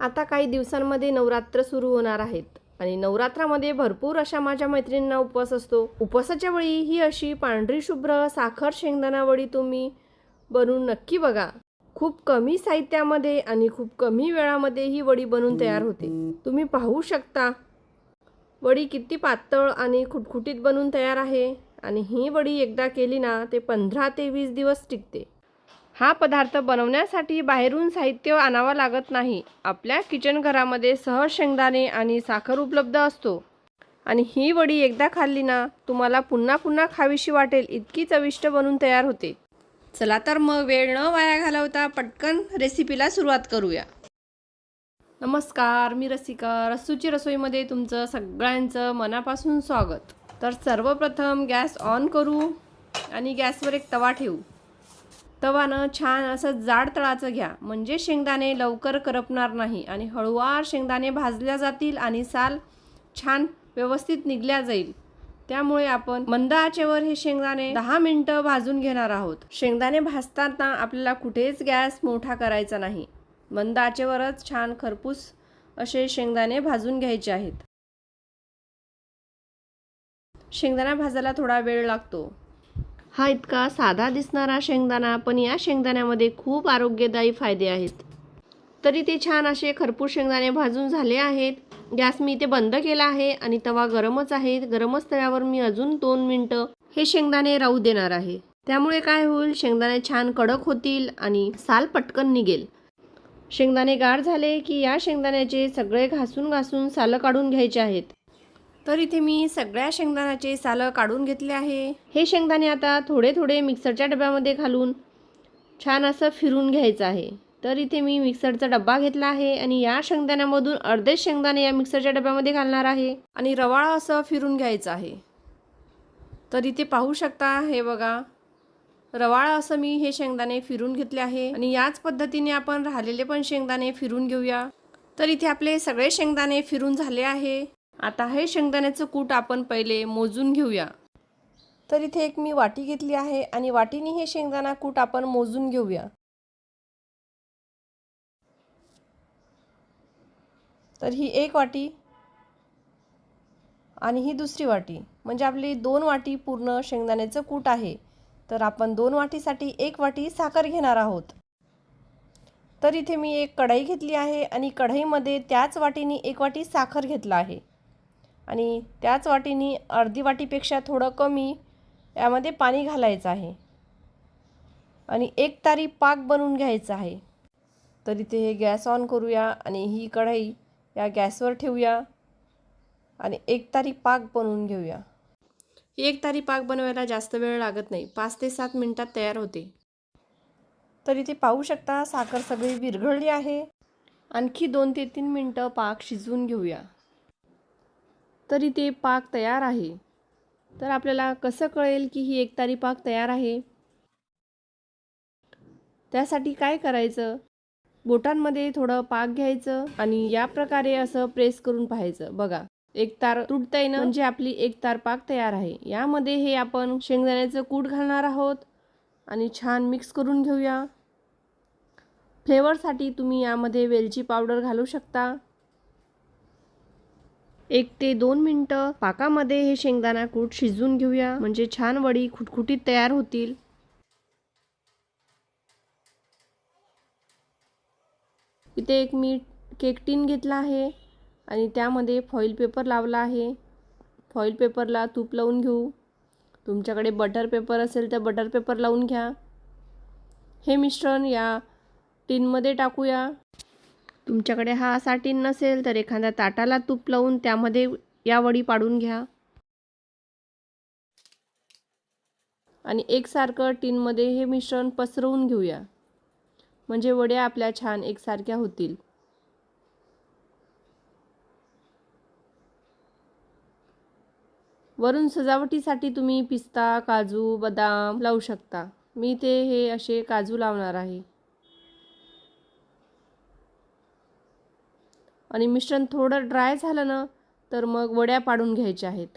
आता काही दिवसांमध्ये नवरात्र सुरू होणार आहेत. आणि नवरात्रामध्ये भरपूर अशा माझ्या मैत्रिणींना उपवास असतो. उपवासाच्या वेळी ही अशी पांढरी शुभ्र साखर शेंगदाणा वडी तुम्ही बनवून नक्की बघा. खूप कमी साहित्यामध्ये आणि खूप कमी वेळामध्ये ही वडी बनून तयार होते. तुम्ही पाहू शकता. वडी किती पातळ आणि खुटखुटीत बनून तयार आहे. आणि ही वडी एकदा केली ना ते पंधरा ते वीस दिवस टिकते. हा पदार्थ बनवण्यासाठी बाहेरून साहित्य आणावं लागत नाही. आपल्या किचन घरामध्ये सहज शेंगदाणे आणि साखर उपलब्ध असतो. आणि ही वडी एकदा खाल्ली ना तुम्हाला पुन्हा पुन्हा खावीशी वाटेल इतकी चविष्ट बनून तयार होते. चला तर मग वेळ न वाया घालवता पटकन रेसिपीला सुरुवात करूया. नमस्कार मी रसिका. रस्सूची रसोईमध्ये तुमचं सगळ्यांचं मनापासून स्वागत. तर सर्वप्रथम गॅस ऑन करू आणि गॅसवर एक तवा ठेवू. तवानं छान असं जाड तळाचं घ्या. म्हणजे शेंगदाणे लवकर करपणार नाही आणि हळूवार शेंगदाणे भाजल्या जातील आणि साल छान व्यवस्थित निघल्या जाईल. त्यामुळे आपण मंद आचेवर हे शेंगदाणे दहा मिनटं भाजून घेणार आहोत. शेंगदाणे भाजताना आपल्याला कुठेच गॅस मोठा करायचा नाही. मंद आचेवरच छान खरपूस असे शेंगदाणे भाजून घ्यायचे आहेत. शेंगदाणा भाजायला थोडा वेळ लागतो. हा इतका साधा दिसणारा शेंगदाणा पण या शेंगदाण्यामध्ये खूप आरोग्यदायी फायदे आहेत. तरी ते छान असे खरपूस शेंगदाणे भाजून झाले आहेत. गॅस मी इथे बंद केला आहे आणि तवा गरमच आहे. गरमच तव्यावर मी अजून दोन मिनटं हे शेंगदाणे राहू देणार आहे. त्यामुळे काय होईल? शेंगदाणे छान कडक होतील आणि साल पटकन निघेल. शेंगदाणे गार झाले की या शेंगदाण्याचे सगळे घासून घासून सालं काढून घ्यायचे आहेत. तर इथे मी सगळ्या शेंगदाण्याचे सालं काढून घेतले आहे. हे शेंगदाणे आता थोडे थोडे मिक्सरच्या डब्यामध्ये घालून छान असं फिरून घ्यायचं आहे. तर इथे मी मिक्सरचा डब्बा घेतला आहे आणि या शेंगदाण्यामधून अर्धे शेंगदाणे या मिक्सरच्या डब्यामध्ये घालणार आहे आणि रवाळा असं फिरून घ्यायचं आहे. तर इथे पाहू शकता हे बघा रवाळा असं मी हे शेंगदाणे फिरून घेतले आहे आणि याच पद्धतीने आपण राहिलेले पण शेंगदाणे फिरून घेऊया. तर इथे आपले सगळे शेंगदाणे फिरून झाले आहे. आता हे शेंगदाण्याचं कूट आपण पहिले मोजून घेऊया. तर इथे एक मी वाटी घेतली आहे आणि वाटीने हे शेंगदाणा कूट आपण मोजून घेऊया. तर ही एक वाटी आणि ही दुसरी वाटी. म्हणजे आपली दोन वाटी पूर्ण शेंगदाण्याचं कूट आहे. तर आपण दोन वाटीसाठी एक वाटी साखर घेणार आहोत. तर इथे मी एक कढई घेतली आहे आणि कढईमध्ये त्याच वाटीने एक वाटी साखर घेतला आहे. आणि त्याच वाटीने अर्धी वाटीपेक्षा थोडं कमी यामध्ये पाणी घालायचं आहे. आणि एक तारी पाक बनवून घ्यायचा आहे. तर इथे हे गॅस ऑन करूया आणि ही कढई या गॅसवर ठेवूया. आणि एक तारी पाक बनवून घेऊया. एक तारी पाक बनवायला जास्त वेळ लागत नाही. पाच ते सात मिनटात तयार होते. तर इथे पाहू शकता साखर सगळी विरघळली आहे. आणखी दोन ते तीन मिनटं पाक शिजवून घेऊया. तरी ते पाक तयार आहे. तर आपल्याला कसं कळेल की ही एक तारी पाक तयार आहे? त्यासाठी काय करायचं? बोटांमध्ये थोडं पाक घ्यायचं आणि या प्रकारे असं प्रेस करून पाहायचं. बघा एक तार तुटता येणं म्हणजे आपली एक तार पाक तयार आहे. यामध्ये हे आपण शेंगदाण्याचं कूट घालणार आहोत आणि छान मिक्स करून घेऊया. फ्लेवरसाठी तुम्ही यामध्ये वेलची पावडर घालू शकता. एक ते दोन मिनटं पाकामध्ये हे शेंगदाणा कूट शिजवून घेऊया. म्हणजे छान वडी खुटखुटीत तयार होतील. इथे एक मी केक टीन घेतला आहे आणि त्यामध्ये फॉईल पेपर लावला आहे. फॉईल पेपरला तूप लावून घेऊ. तुमच्याकडे बटर पेपर असेल तर बटर पेपर लावून घ्या. हे मिश्रण या टीनमध्ये टाकूया. तुमच्याकडे हा असा टिन नसेल तर एखाद्या ताटाला तूप लावून त्यामध्ये या वडी पाडून घ्या. आणि एकसारखं टीनमध्ये हे मिश्रण पसरवून घेऊया. म्हणजे वड्या आपल्या छान एकसारख्या होतील. वरून सजावटीसाठी तुम्ही पिस्ता काजू बदाम लावू शकता. मी ते हे असे काजू लावणार आहे. आणि मिश्रण थोडं ड्राय झालं ना तर मग वड्या पाडून घ्यायच्या आहेत.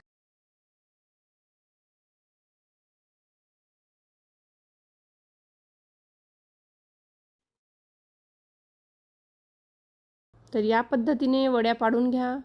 तर या पद्धतीने वड्या पाडून घ्या.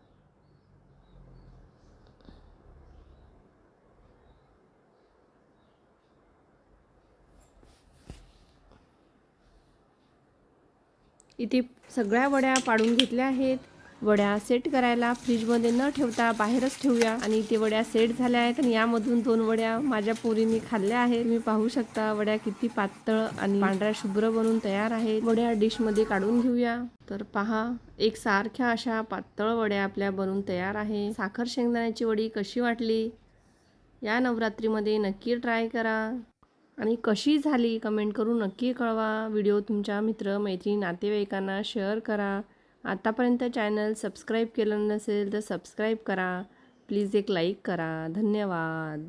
इथे सगळ्या वड्या पाडून घेतल्या आहेत. वड्या सेट करायला फ्रीजमध्ये न ठेवता बाहेरच ठेवूया. आणि इथे वड्या सेट झाल्या आहेत आणि यामधून दोन वड्या माझ्या पोरींनी खाल्ल्या आहेत. तुम्ही पाहू शकता वड्या किती पातळ आणि पांढऱ्या शुभ्र बनून तयार आहेत. वड्या डिशमध्ये काढून घेऊया. तर पहा एक सारख्या अशा पातळ वड्या आपल्या बनून तयार आहे. साखर शेंगदाण्याची वडी कशी वाटली? या नवरात्रीमध्ये नक्की ट्राय करा. आणि कशी झाली कमेंट करून नक्की कळवा. व्हिडिओ तुमच्या मित्र मैत्रिणी नातेवाईकांना शेअर करा. आतापर्यंत चॅनल सबस्क्राईब केलं नसेल तर सबस्क्राईब करा. प्लीज एक लाईक करा. धन्यवाद.